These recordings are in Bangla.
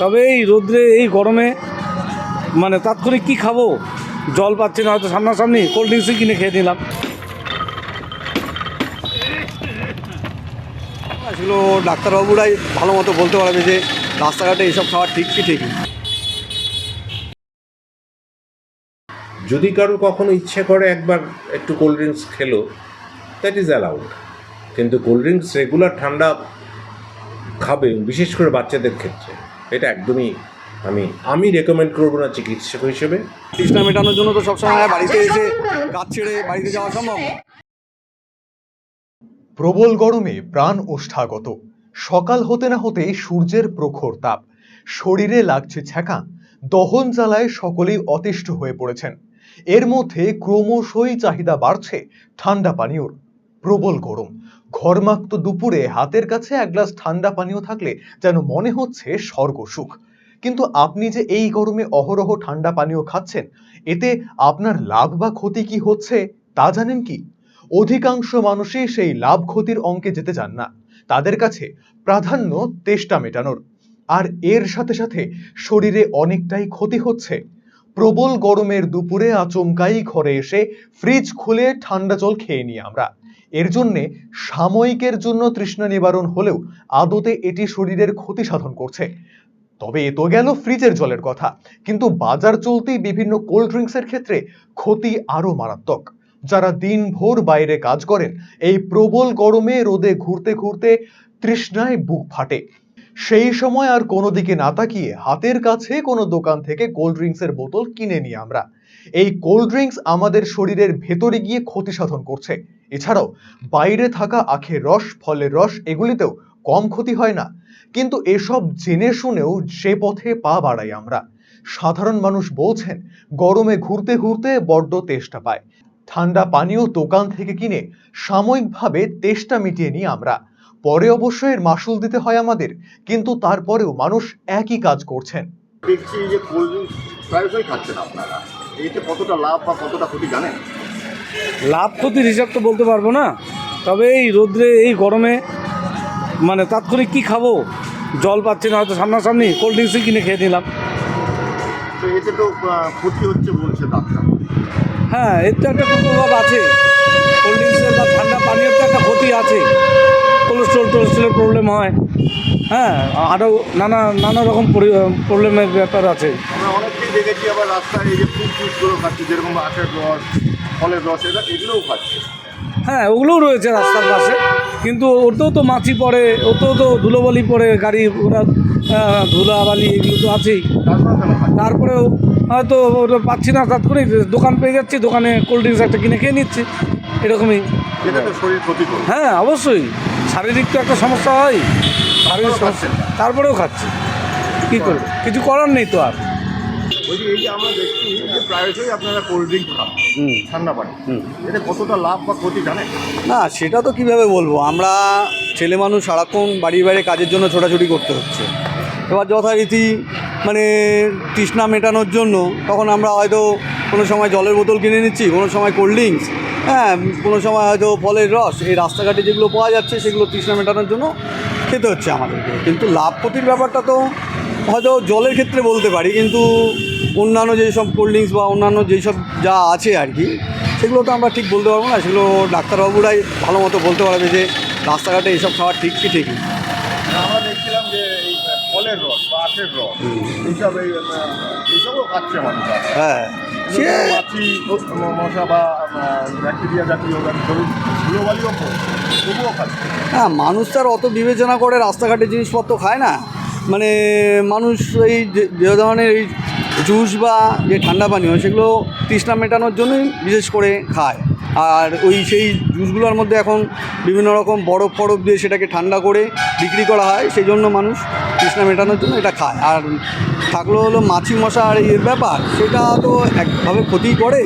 তবে এই রোদ্রে এই গরমে মানে তাৎক্ষণিক কি খাব? জল পাচ্ছি না হয়তো সামনাসামনি কোল্ড ড্রিঙ্কসই কিনে খেয়ে নিলাম। সেগুলো ডাক্তারবাবুরাই ভালো মতো বলতে পারবে যে রাস্তাঘাটে এইসব খাওয়া ঠিক কি ঠিক যদি কারও কখনো ইচ্ছে করে একবার একটু কোল্ড ড্রিঙ্কস খেলো দ্যাট ইজ অ্যালাউড কিন্তু কোল্ড ড্রিঙ্কস রেগুলার ঠান্ডা খাবে বিশেষ করে বাচ্চাদের ক্ষেত্রে। এটা একদমই আমি আমি রেকমেন্ড করব না চিকিৎসক হিসেবে। তৃষ্ণা মেটানোর জন্য তো সবসময় বাড়িতে এসে কাজ ছেড়ে বাড়িতে যাওয়া সম্ভব। প্রবল গরমে প্রাণ ওষ্ঠাগত। সকাল হতে না হতে সূর্যের প্রখর তাপ। শরীরে লাগছে ছ্যাঁকা। দহন জ্বালায় সকলেই অতিষ্ঠ হয়ে পড়েছেন। এর মধ্যে ক্রমশই চাহিদা বাড়ছে ঠান্ডা পানীয়র। প্রবল গরম। ঘরমাক্ত দুপুরে হাতের কাছে এক গ্লাস ঠান্ডা পানীয় থাকলে যেন মনে হচ্ছে স্বর্গ সুখ। কিন্তু আপনি যে এই গরমে অহরহ ঠান্ডা পানীয় খাচ্ছেন, এতে আপনার লাভ বা ক্ষতি কি হচ্ছে তা জানেন কি? অধিকাংশ মানুষই সেই লাভ ক্ষতির অঙ্কে যেতে চান না। তাদের কাছে প্রাধান্য তেষ্টা মেটানোর। আর এর সাথে সাথে শরীরে অনেকটাই ক্ষতি হচ্ছে। প্রবল গরমের দুপুরে আচমকাই ঘরে এসে ফ্রিজ খুলে ঠান্ডা জল খেয়ে নিই আমরা। এর জন্যে সাময়িকের জন্য তৃষ্ণা নিবারণ হলেও আদতে এটি শরীরের ক্ষতি সাধন করছে। তবে এ তো গেল ফ্রিজের জলের কথা। কিন্তু বাজার চলতি বিভিন্ন কোল্ড ড্রিঙ্কসের ক্ষেত্রে ক্ষতি আরও মারাত্মক। যারা দিনভর বাইরে কাজ করেন, এই প্রবল গরমে রোদে ঘুরতে ঘুরতে তৃষ্ণায় বুক ফাটে। সেই সময় আর কোনো দিকে না তাকিয়ে হাতের কাছে কোনো দোকান থেকে কোল্ড ড্রিঙ্কসের বোতল কিনে নিই আমরা। এই কোল্ড ড্রিঙ্কস আমাদের শরীরের ভেতরে গিয়ে ক্ষতি সাধন করছে। এছাড়াও বাইরে থাকা আখের রস, ফলের রস এগুলিতেও কম ক্ষতি হয় না। কিন্তু এসব জেনে শুনেও যে পথে পা বাড়াই আমরা। সাধারণ মানুষ বলছেন, গরমে ঘুরতে ঘুরতে বড্ড তেষ্টা পায়। ঠান্ডা পানীয় দোকান থেকে কিনে সাময়িকভাবে তেষ্টা মিটিয়ে নিই আমরা। পরে অবশ্য এর মাসুল দিতে হয় আমাদের কিন্তু তারপরেও মানুষ একই কাজ করছেন। দেখছি যে কোল্ড ড্রিঙ্কস প্রায়শই খাচ্ছেন আপনারা। এতে কতটা লাভ বা কতটা ক্ষতি জানেন? লাভ ক্ষতির হিসাব তো বলতে পারব না। তবে এই রোদ্রে এই গরমে মানে তাৎক্ষণিক কি খাব? জল পাচ্ছি না হয়তো সামনাসামনি কোল্ড ড্রিঙ্কসই কিনে খেয়ে নিলাম। তো এতে তো ক্ষতি হচ্ছে বলছে ডাক্তার হ্যাঁ এর তো একটা কুপ্রভাব আছে। কোল্ড ড্রিঙ্কসের বা ঠান্ডা পানীয় তো একটা ক্ষতি আছে কোলেস্ট্রল টোলেস্ট্রলের প্রবলেম হয়। হ্যাঁ আরও নানা নানা রকম প্রবলেমের ব্যাপার আছে। আমরা অনেককেই দেখেছি আবার রাস্তায় এই যে জুসগুলো খাচ্ছে যেরকম আখের রস ফলের রস এটা এগুলোও খাচ্ছে। হ্যাঁ ওগুলোও রয়েছে রাস্তার পাশে। কিন্তু ওতেও তো মাছি পড়ে ওতেও তো ধুলোবালি পড়ে গাড়ি ওরা ধুলাবালি এগুলো তো আছেই। তারপরেও হয়তো ওটা পাচ্ছি না তাৎক্ষণিক দোকান পেয়ে যাচ্ছি দোকানে কোল্ড ড্রিঙ্কস একটা কিনে খেয়ে নিচ্ছি। এরকমই। হ্যাঁ অবশ্যই। শারীরিক তো একটা সমস্যা হয়। শারীরিক তারপরেও সমস্যা তারপরেও খাচ্ছি। কী করব? কিছু করার নেই তো আর। এই যে আমরা দেখছি যে প্রায়শই আপনারা কোল্ড ড্রিঙ্ক খান হুম। ঠান্ডা পানি। এতে কতটা লাভ বা ক্ষতি জানেন? না সেটা তো কীভাবে বলব? আমরা ছেলে মানুষ সারাক্ষণ বাড়ির বাইরে কাজের জন্য ছোটাছুটি করতে হচ্ছে। এবার যথারীতি মানে তৃষ্ণা মেটানোর জন্য তখন আমরা হয়তো কোনো সময় জলের বোতল কিনে নিচ্ছি কোনো সময় কোল্ড ড্রিঙ্কস হ্যাঁ কোনো সময় হয়তো ফলের রস, এই রাস্তাঘাটে যেগুলো পাওয়া যাচ্ছে সেগুলো তৃষ্ণা মেটানোর জন্য খেতে হচ্ছে আমাদেরকে। কিন্তু লাভ ক্ষতির ব্যাপারটা তো হয়তো জলের ক্ষেত্রে বলতে পারি, কিন্তু অন্যান্য যেসব কোল্ড ড্রিঙ্কস বা অন্যান্য যেই সব যা আছে আর কি, সেগুলো তো আমরা ঠিক বলতে পারব না। সেগুলো ডাক্তারবাবুরাই ভালো মতো বলতে পারবে যে, রাস্তাঘাটে এইসব খাওয়া ঠিক কি ঠিক আমরা দেখছিলাম যে এই ফলের রস বা আখের রস এইসব এইসবও খাচ্ছে মানুষ। হ্যাঁ। সে মাছি মশা বা ব্যাকটেরিয়া জাতীয় ধরুন ধুলোবালিও তবুও খাচ্ছে। হ্যাঁ মানুষ তো আর অত বিবেচনা করে রাস্তাঘাটে জিনিসপত্র খায় না। মানে মানুষ এই যে যে ধরনের এই জুস বা যে ঠান্ডা পানীয় সেগুলো তৃষ্ণা মেটানোর জন্যই বিশেষ করে খায়। আর ওই সেই জুসগুলোর মধ্যে এখন বিভিন্ন রকম বরফ ফরফ দিয়ে সেটাকে ঠান্ডা করে বিক্রি করা হয়, সেই জন্য মানুষ তৃষ্ণা মেটানোর জন্য এটা খায়। আর থাকল হলো মাছি মশা আর এর ব্যাপার, সেটা তো একভাবে ক্ষতি করে।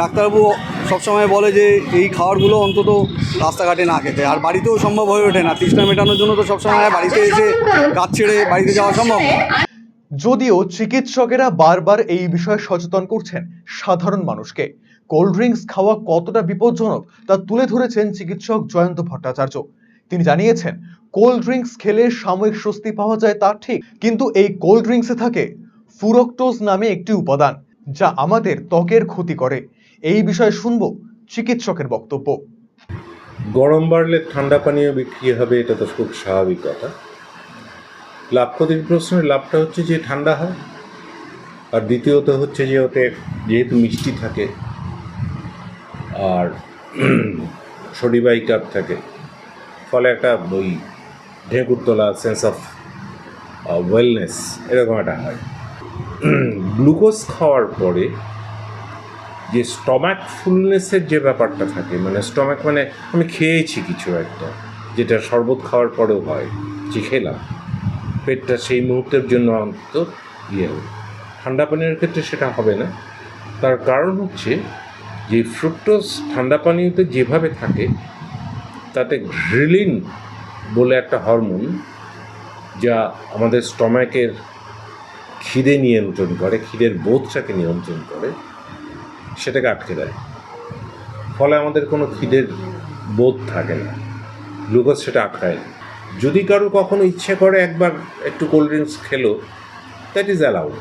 ডাক্তারবাবু সবসময় বলে যে এই খাবারগুলো অন্তত রাস্তাঘাটে না খেতে, আর বাড়িতেও সম্ভব হয়ে ওঠে না। তৃষ্ণা মেটানোর জন্য তো সবসময় বাড়িতে এসে গাছ ছেড়ে বাড়িতে যাওয়া সম্ভব। যদিও চিকিৎসকেরা বারবার এই বিষয়ে সচেতন করছেন সাধারণ মানুষকে। কোল্ড ড্রিঙ্কস খাওয়া কতটা বিপজ্জনক তা তুলে ধরেছেন চিকিৎসক জয়ন্ত ভট্টাচার্য। তিনি জানিয়েছেন, কোল্ড ড্রিঙ্কস খেলে সাময়িক স্বস্তি পাওয়া যায় তা ঠিক, কিন্তু এই কোল্ড ড্রিঙ্কসে থাকে ফুরক্টোজ নামে একটি উপাদান, যা আমাদের ত্বকের ক্ষতি করে। এই বিষয়ে শুনব চিকিৎসকের বক্তব্য। গরম বাড়লে ঠান্ডা পানীয় বিক্রি হবে, এটা তো খুব স্বাভাবিক কথা। লাভ ক্ষতির প্রশ্নে লাভটা হচ্ছে যে ঠান্ডা হয়। আর দ্বিতীয়ত হচ্ছে যে ওতে যেহেতু মিষ্টি থাকে আর সডিবাইকার থাকে। ফলে একটা ওই ঢেকুর তোলা সেন্স অফ ওয়েলনেস এরকম একটা হয়। গ্লুকোজ খাওয়ার পরে যে স্টমাক ফুলনেসের যে ব্যাপারটা থাকে মানে স্টমাক মানে আমি খেয়েছি কিছু একটা, যেটা শরবত খাওয়ার পরেও হয়, যে খেলাম। পেটটা সেই মুহূর্তের জন্য অন্তত ইয়ে হবে। ঠান্ডা পানীয়ের ক্ষেত্রে সেটা হবে না। তার কারণ হচ্ছে যে ফ্রুক্টোজ ঠান্ডা পানীয়তে যেভাবে থাকে, তাতে গ্রিলিন বলে একটা হরমোন যা আমাদের স্টমাকের খিদে নিয়ন্ত্রণ করে, খিদের বোধটাকে নিয়ন্ত্রণ করে, সেটাকে আটকে দেয়। ফলে আমাদের কোনো খিদের বোধ থাকে না, গ্লুকোজ সেটা আটকায় না। যদি কারও কখনো ইচ্ছে করে একবার একটু কোল্ড ড্রিঙ্কস খেলো দ্যাট ইজ অ্যালাউড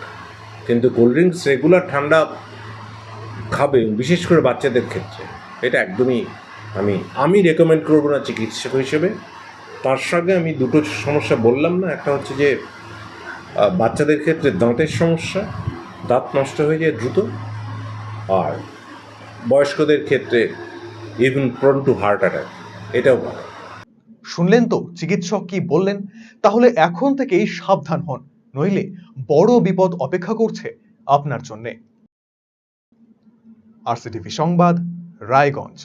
কিন্তু কোল্ড ড্রিঙ্কস রেগুলার ঠান্ডা খাবে, বিশেষ করে বাচ্চাদের ক্ষেত্রে। এটা একদমই আমি আমি রেকমেন্ড করব না চিকিৎসক হিসেবে। তার সঙ্গে আমি দুটো সমস্যা বললাম না, একটা হচ্ছে যে বাচ্চাদের ক্ষেত্রে দাঁতের সমস্যা, দাঁত নষ্ট হয়ে যায় দ্রুত, আর বয়স্কদের ক্ষেত্রে even prone to heart attack এটাও ভালো। শুনলেন তো, চিকিৎসক কি বললেন? তাহলে এখন থেকেই সাবধান হন, নইলে বড় বিপদ অপেক্ষা করছে আপনার জন্যে। আরসিটিভি সংবাদ রায়গঞ্জ।